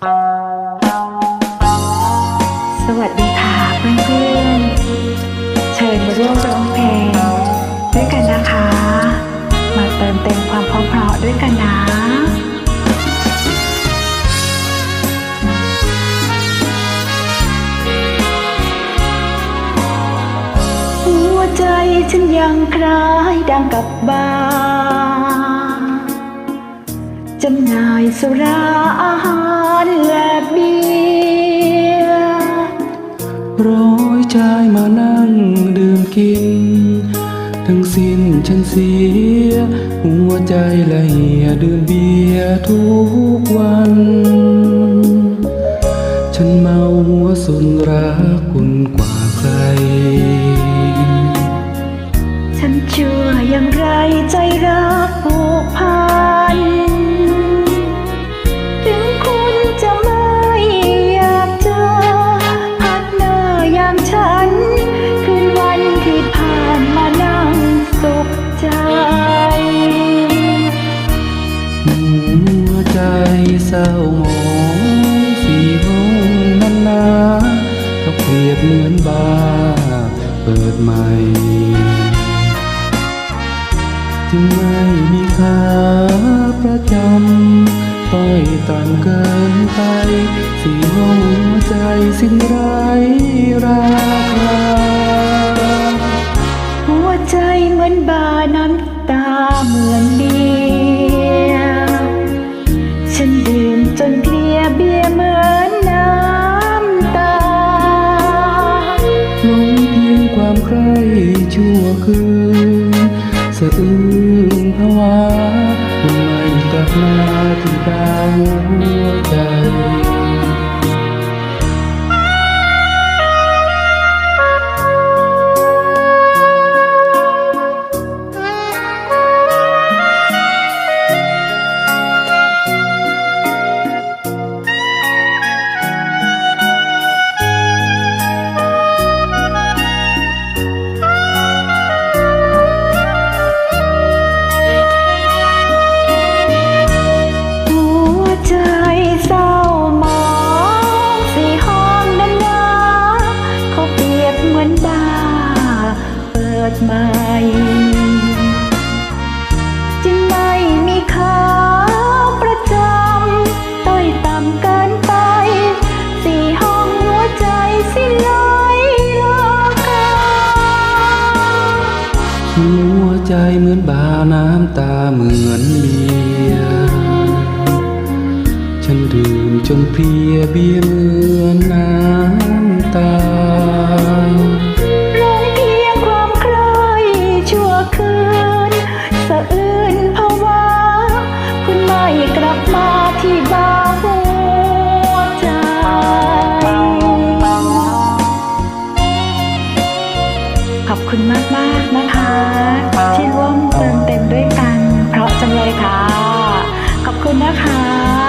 สวัสดีค่ะเพื่อนๆ เชิญมาร่วมร้องเพลง ด้วยกันนะคะ มาเติมเต็มความเพราะๆด้วยกันนะหัวใจฉันยังคล้ายดังกับบา จำหน่ายสุราอาหารและเบียร์ร้อยชายมานั่งดื่มกิน ทั้งสิ้นฉันเสีย หัวใจละเหียดื่มเบียร์ทุกวัน ฉันเมาหัวสุนรัก วใจเศร้าหมองสีห้องนั้นนาก็เปรียบเหมือนบาร์เปิดใหม่ จึงไม่มีค่าประจำต้อยต่ำเกินไป สีห้องหัวใจสิ้นไรราคา ใครชั่วคืนสะอื้นภาวะคงไม่กลับมาถึงกลางหัวใจ หัวใจเหมือนบาน้ำตาเหมือนเบียร์ฉันดื่มจนเพลียเบียร์เหมือนน้ำตา คุณมากมากนะคะ ที่ร่วมเติมเต็มด้วยกัน เพราะจังเลยค่ะ ขอบคุณนะคะ